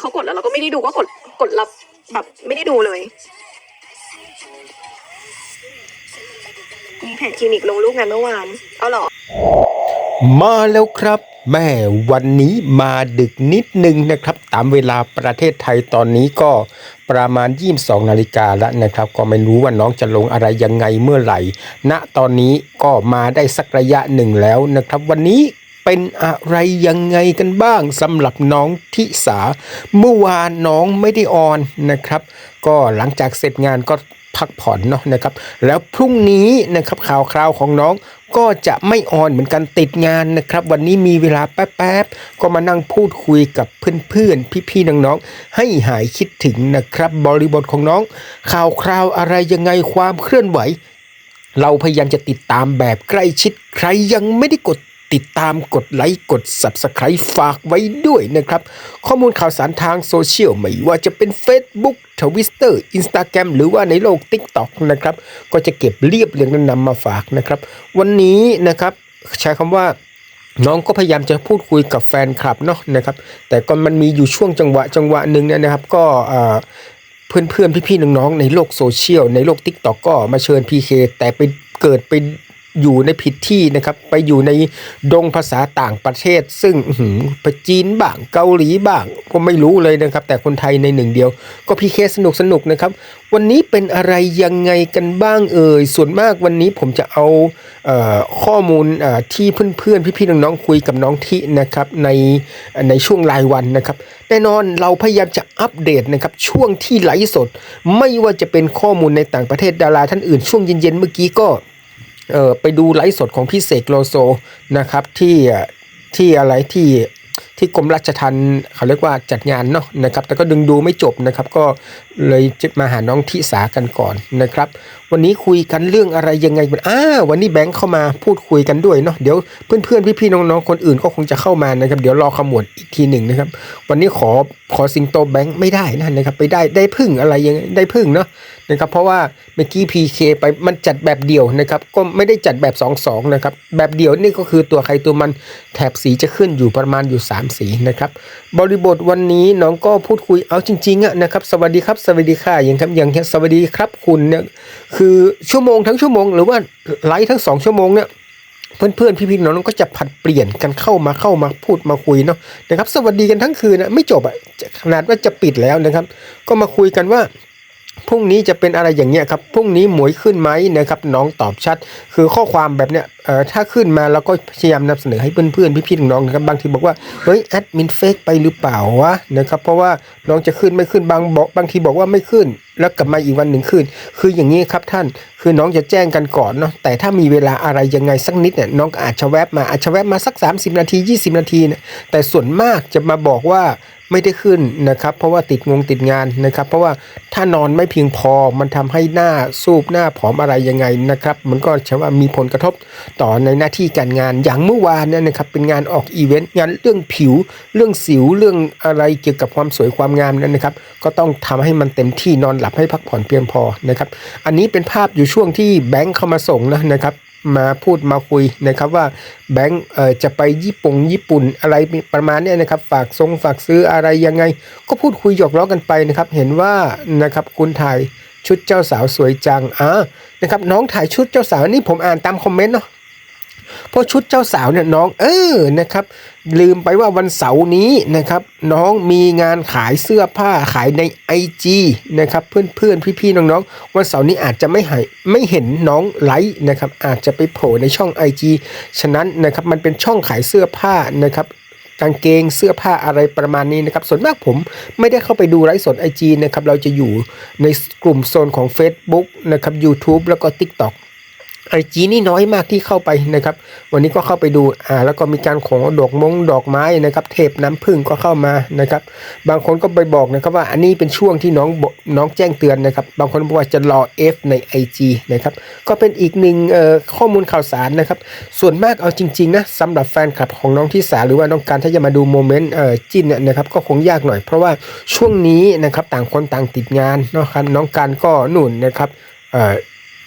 เขากดแล้วเราก็ไม่ได้ดูก็กดกดรับแบบไม่ได้ดูเลยมีเพจคลินิกลงรูปงานเมื่อวาน เอาหรอ มาแล้วครับ แม่วันนี้มาดึกนิดนึงนะครับ ตามเวลาประเทศไทยตอนนี้ก็ประมาณ 22 นาฬิกาแล้วนะครับ ก็ไม่รู้ว่าน้องจะลงอะไรยังไงเมื่อไหร่ณตอนนี้ก็มาได้สักระยะหนึ่งแล้วนะครับ วันนี้ เป็นอะไรยังไงกันบ้างสำหรับน้องทิสา เมื่อวานน้องไม่ได้ออนนะครับ ก็หลังจากเสร็จงานก็พักผ่อนเนาะนะครับ แล้วพรุ่งนี้นะครับข่าวคราวของน้องก็จะไม่ออนเหมือนกันติดงานนะครับ วันนี้มีเวลาแป๊บๆก็มานั่งพูดคุยกับเพื่อนๆ พี่ๆน้องๆให้หายคิดถึงนะครับ บริบทของน้อง ข่าวคราวอะไรยังไงความเคลื่อนไหว เราพยายามจะติดตามแบบใกล้ชิดใครยังไม่ได้กด ติดตามกดไลค์กด Subscribe ฝากไว้ด้วยนะครับ ข้อมูลข่าวสารทางโซเชียลไม่ว่าจะเป็น Facebook Twitter Instagram หรือว่าในโลก TikTok นะครับ ก็จะเก็บเรียบเรียงนำมาฝากนะครับ วันนี้นะครับใช้คำว่าน้องก็พยายามจะพูดคุยกับแฟนคลับเนาะนะครับ แต่ก็มันมีอยู่ช่วงจังหวะจังหวะหนึ่งเนี่ยนะครับ ก็เพื่อนเพื่อนพี่ๆน้องๆในโลกโซเชียลในโลก t ิ k t o k ก็มาเชิญ PK แต่ไปเกิดไป อยู่ในผิดที่นะครับ ไปอยู่ในดงภาษาต่างประเทศ ซึ่งไปจีนบ้างเกาหลีบ้างก็ไม่รู้เลยนะครับ แต่คนไทยในหนึ่งเดียว ก็พีเคสนุกสนุกนะครับ วันนี้เป็นอะไรยังไงกันบ้างเอ่ยส่วนมากวันนี้ผมจะเอาเออข้อมูลที่เพื่อนๆ พี่ๆน้องๆคุยกับน้องที่นะครับในในช่วงรายวันนะครับแน่นอนเราพยายามจะอัปเดตนะครับช่วงที่ไลฟ์สด ไม่ว่าจะเป็นข้อมูลในต่างประเทศดาราท่านอื่นช่วงเย็นๆเมื่อกี้ก็ เออไปดูไลฟ์สดของพี่เสกโลโซนะครับที่ที่อะไรที่ที่กรมราชทัณฑ์เขาเรียกว่าจัดงานเนาะนะครับ แต่ก็ดึงดูไม่จบนะครับ ก็เลยจะมาหาน้องทิสากันก่อนนะครับ วันนี้คุยกันเรื่องอะไรยังไงบ้างอ้าวันนี้แบงค์เข้ามาพูดคุยกันด้วยเนาะเดี๋ยวเพื่อนๆพี่ๆน้องๆคนอื่นก็คงจะเข้ามานะครับ เดี๋ยวรอขมวดอีกทีหนึ่งนะครับ วันนี้ขอขอสิงโตแบงค์ไม่ได้นะนะครับ ไปได้ได้พึ่งอะไรยังไงได้พึ่งเนาะ นะครับเพราะว่าเมื่อกี้ PK ไปมันจัดแบบเดี่ยวนะครับก็ไม่ได้จัดแบบ 2-2นะครับแบบเดี่ยวนี่ก็คือตัวใครตัวมันแถบสีจะขึ้นอยู่ประมาณอยู่ 3 สีนะครับบริบทวันนี้น้องก็พูดคุยเอาจริงๆอะนะครับสวัสดีครับสวัสดีค่ะอย่างครับอย่างสวัสดีครับคุณเนี่ยคือชั่วโมงทั้งชั่วโมง หรือว่าไลฟ์ทั้ง 2 ชั่วโมงเนี่ยเพื่อนๆ พี่ๆ น้องๆ ก็จะผัดเปลี่ยนกันเข้ามาเข้ามาพูดมาคุยเนาะนะครับ สวัสดีกันทั้งคืนนะไม่จบอะขนาดว่าจะปิดแล้วนะครับ ก็มาคุยกันว่า พรุ่งนี้จะเป็นอะไรอย่างเงี้ยครับ พรุ่งนี้หมวยขึ้นไหมนะครับ น้องตอบชัด คือข้อความแบบเนี้ยเอ่อถ้าขึ้นมาเราก็พยายามนำเสนอให้เพื่อนๆพี่ๆน้องๆนะครับ บางทีบอกว่า เฮ้ยแอดมินเฟกไปหรือเปล่าวะนะครับ เพราะว่าน้องจะขึ้นไม่ขึ้นบางบอกบางทีบอกว่าไม่ขึ้น แล้วกลับมาอีกวันหนึ่งขึ้น คืออย่างนี้ครับท่าน คือน้องจะแจ้งกันก่อนเนาะ แต่ถ้ามีเวลาอะไรยังไงสักนิดเนี่ย น้องอาจจะแวบมา อาจจะแวบมาสัก 30 นาที 20 นาทีเนี่ย แต่ส่วนมากจะมาบอกว่า ไม่ได้ขึ้นนะครับ เพราะว่าติดงงติดงานนะครับ เพราะว่าถ้านอนไม่เพียงพอมันทำให้หน้าสูบหน้าผอมอะไรยังไงนะครับ มันก็ใช่ว่ามีผลกระทบต่อในหน้าที่การงานอย่างเมื่อวานเนี่ยนะครับเป็นงานออกอีเวนต์งานเรื่องผิว เรื่องสิวเรื่องอะไรเกี่ยวกับความสวยความงามนั่นนะครับ ก็ต้องทำให้มันเต็มที่นอนหลับให้พักผ่อนเพียงพอนะครับ อันนี้เป็นภาพอยู่ช่วงที่แบงค์เข้ามาส่งนะนะครับ มาพูดมาคุยนะครับว่าแบงค์จะไปญี่ปุ่งญี่ปุ่นอะไรประมาณนี้นะครับ ฝากทรงฝากซื้ออะไรยังไง ก็พูดคุยหยอกล้อกันไปนะครับ เห็นว่านะครับคุณถ่ายชุดเจ้าสาวสวยจังอ่านะครับน้องถ่ายชุดเจ้าสาวนี่ผมอ่านตามคอมเมนต์เนาะ เพราะชุดเจ้าสาวเนี่ยน้องเออนะครับ ลืมไปว่าวันเสาร์นี้นะครับ น้องมีงานขายเสื้อผ้าขายใน IG นะครับเพื่อนเพื่อนพี่ๆน้องๆ วันเสาร์นี้อาจจะไม่หายไม่เห็นน้องไลฟ์นะครับ อาจจะไปโผล่ในช่อง IG ฉะนั้นนะครับมันเป็นช่องขายเสื้อผ้านะครับกางเกงเสื้อผ้าอะไรประมาณนี้นะครับ ส่วนมากผมไม่ได้เข้าไปดูไลฟ์สด IG นะครับ เราจะอยู่ในกลุ่มโซนของ Facebook นะครับ YouTube แล้วก็ TikTok ไอจีนี่น้อยมากที่เข้าไปนะครับ วันนี้ก็เข้าไปดูอ่าแล้วก็มีการของดอกมงดอกไม้นะครับ เทปน้ำผึ้งก็เข้ามานะครับ บางคนก็ไปบอกนะครับว่าอันนี้เป็นช่วงที่น้องน้องแจ้งเตือนนะครับ บางคนบอกว่าจะรอ F ใน IG นะครับก็เป็นอีกหนึ่งข้อมูลข่าวสารนะครับ ส่วนมากเอาจริงๆนะสำหรับแฟนคลับของน้องที่สาหรือว่าน้องการถ้าจะมาดูโมเมนต์จิ้นเนี่ยนะครับก็คงยากหน่อย เพราะว่าช่วงนี้นะครับต่างคนต่างติดงานเนาะครับน้องการก็หนุนนะครับเอ่อ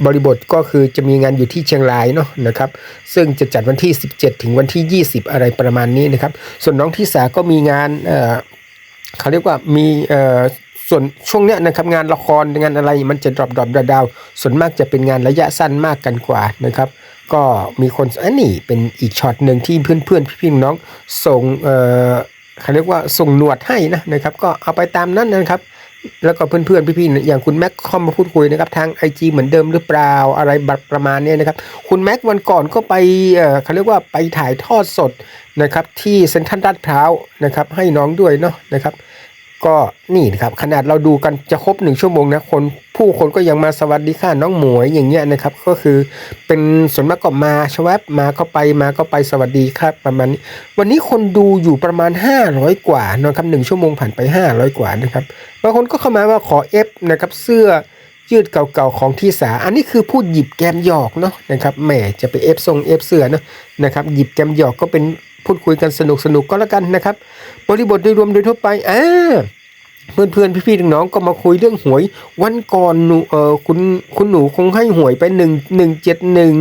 บริบทก็คือจะมีงานอยู่ที่เชียงรายเนาะนะครับ ซึ่งจะจัดวันที่ 17 ถึงวันที่ 20 อะไรประมาณนี้นะครับ ส่วนน้องที่สาก็มีงานเเขาเรียกว่ามีส่วนช่วงเนี้ยนะครับงานละครงานอะไรมันจะดรอปดรอปดาวส่วนมากจะเป็นงานระยะสั้นมากกันกว่านะครับ ก็มีคนอันนี้เป็นอีกช็อตหนึ่งที่เพื่อนๆพี่ๆน้องๆส่งเอ่อเขาเรียกว่าส่งหนวดให้นะนะครับ ก็เอาไปตามนั้นนะครับ แล้วก็เพื่อนๆพี่ๆอย่างคุณแม็กเข้ามาพูดคุยนะครับทาง IG เหมือนเดิมหรือเปล่าอะไรแบบประมาณนี้นะครับ คุณแม็กวันก่อนก็ไปเอ่อเขาเรียกว่าไปถ่ายทอดสดนะครับที่เซ็นทรัลลาดพร้าวนะครับให้น้องด้วยเนาะนะครับ ก็นี่นะครับขนาดเราดูกันจะครบหนึ่งชั่วโมงนะคนผู้คนก็ยังมาสวัสดีค่ะน้องหมวยอย่างเงี้ยนะครับ ก็คือเป็นส่วนมากก็มาชวบมาเขาไปมาก็ไปสวัสดีครับประมาณนี้วันนี้คนดูอยู่ประมาณ 500 กว่านะครับหนึ่งชั่วโมงผ่านไป 500 กว่านะครับบางคนก็เข้ามาว่าขอเอฟนะครับเสื้อยืดเก่าๆของที่สา อันนี้คือพูดหยิบแกมหยอกเนาะนะครับแหมจะไปเอฟทรงเอฟเสื้อเนาะนะครับหยิบแกมหยอกก็เป็นพูดคุยกันสนุกๆก็แล้วกันนะครับ บริบทโดยรวมโดยทั่วไปอ่าเพื่อนเพื่อนพี่ๆน้องๆก็มาคุยเรื่องหวย วันก่อนหนูเออคุณคุณหนูคงให้หวยไปหนึ่งหนึ่งเจ็ดหนึ่ง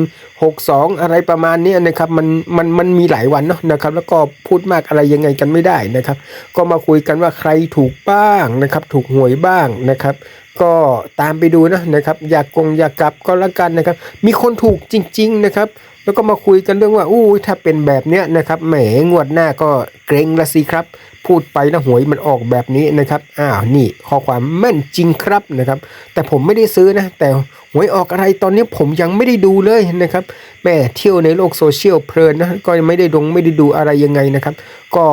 หกสองอะไรประมาณนี้นะครับมันมันมันมีหลายวันเนาะนะครับ แล้วก็พูดมากอะไรยังไงกันไม่ได้นะครับ ก็มาคุยกันว่าใครถูกบ้างนะครับ ถูกหวยบ้างนะครับ ก็ตามไปดูนะนะครับ อยากกงอยากกลับก็แล้วกันนะครับ มีคนถูกจริง ๆนะครับ แล้วก็มาคุยกันเรื่องว่าอู้ถ้าเป็นแบบเนี้ยนะครับแหมงวดหน้าก็เกรงละสิครับ พูดไปนะหวยมันออกแบบนี้นะครับอ้าวนี่ข้อความแม่นจริงครับนะครับ แต่ผมไม่ได้ซื้อนะ แต่หวยออกอะไรตอนนี้ผมยังไม่ได้ดูเลยนะครับแม่เที่ยวในโลกโซเชียลเพลินนะก็ไม่ได้ดงไม่ได้ดูอะไรยังไงนะครับ ก็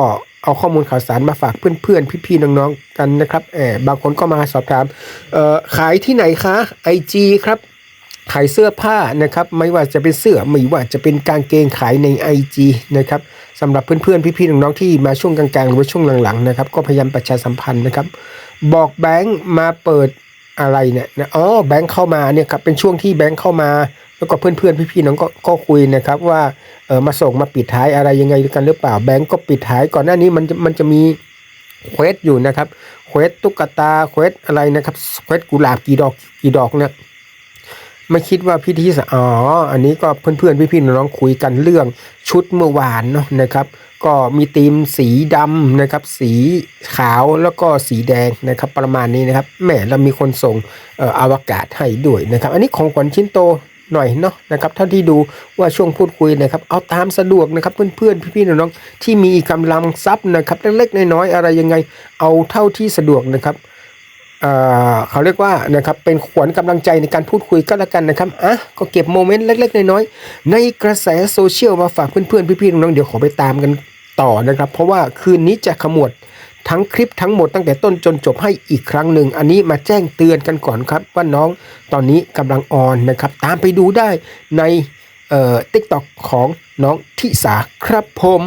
เอาข้อมูลข่าวสารมาฝากเพื่อนๆ พี่ๆ น้องๆ กันนะครับแอบบางคนก็มาสอบถาม เอ่อ ขายที่ไหนคะไอจีครับ ขายเสื้อผ้านะครับ ไม่ว่าจะเป็นเสื้อไม่ว่าจะเป็นกางเกงขายใน IG นะครับสำหรับเพื่อนๆ พี่ๆ น้องๆ ที่มาช่วงกลางๆ หรือว่าช่วงหลังๆ นะครับ ก็พยายามประชาสัมพันธ์นะครับ บอกแบงค์มาเปิดอะไรเนี่ยนะอ๋อแบงค์เข้ามาเนี่ยครับเป็นช่วงที่แบงค์เข้ามา แล้วก็เพื่อนๆ พี่ๆ น้องก็ก็คุยนะครับว่าเออมาส่งมาปิดท้ายอะไรยังไงกันหรือเปล่าแบงค์ก็ปิดท้ายก่อนหน้านี้มันจะมันจะมีเควสอยู่นะครับเควสตุ๊กตาเควสอะไรนะครับเควสกุหลาบกี่ดอกกี่ดอกเนี่ย ไม่คิดว่าพิธีอ๋ออันนี้ก็เพื่อนๆพี่ๆน้องๆคุยกันเรื่องชุดเมื่อวานเนาะนะครับ ก็มีธีมสีดำนะครับ สีขาวแล้วก็สีแดงนะครับ ประมาณนี้นะครับแหมเรามีคนส่งออวกาศให้ด้วยนะครับ อันนี้ของขวัญชิ้นโตหน่อยเนาะนะครับเท่าที่ดูว่าช่วงพูดคุยนะครับ เอาตามสะดวกนะครับเพื่อนๆพี่ๆน้องๆที่มีกำลังทรัพย์นะครับเล็กๆน้อยๆอะไรยังไง เอาเท่าที่สะดวกนะครับ เขาเรียกว่านะครับเป็นขวัญกำลังใจในการพูดคุยก็แล้วกันนะครับอะก็เก็บโมเมนต์เล็กๆน้อยๆในกระแสโซเชียลมาฝากเพื่อนๆพี่ๆน้องๆเดี๋ยวขอไปตามกันต่อนะครับ เพราะว่าคืนนี้จะขมวดทั้งคลิปทั้งหมดตั้งแต่ต้นจนจบให้อีกครั้งหนึ่ง อันนี้มาแจ้งเตือนกันก่อนครับว่าน้องตอนนี้กำลังออนนะครับ ตามไปดูได้ในเอ่อทิกตอกของน้องทิสาครับผม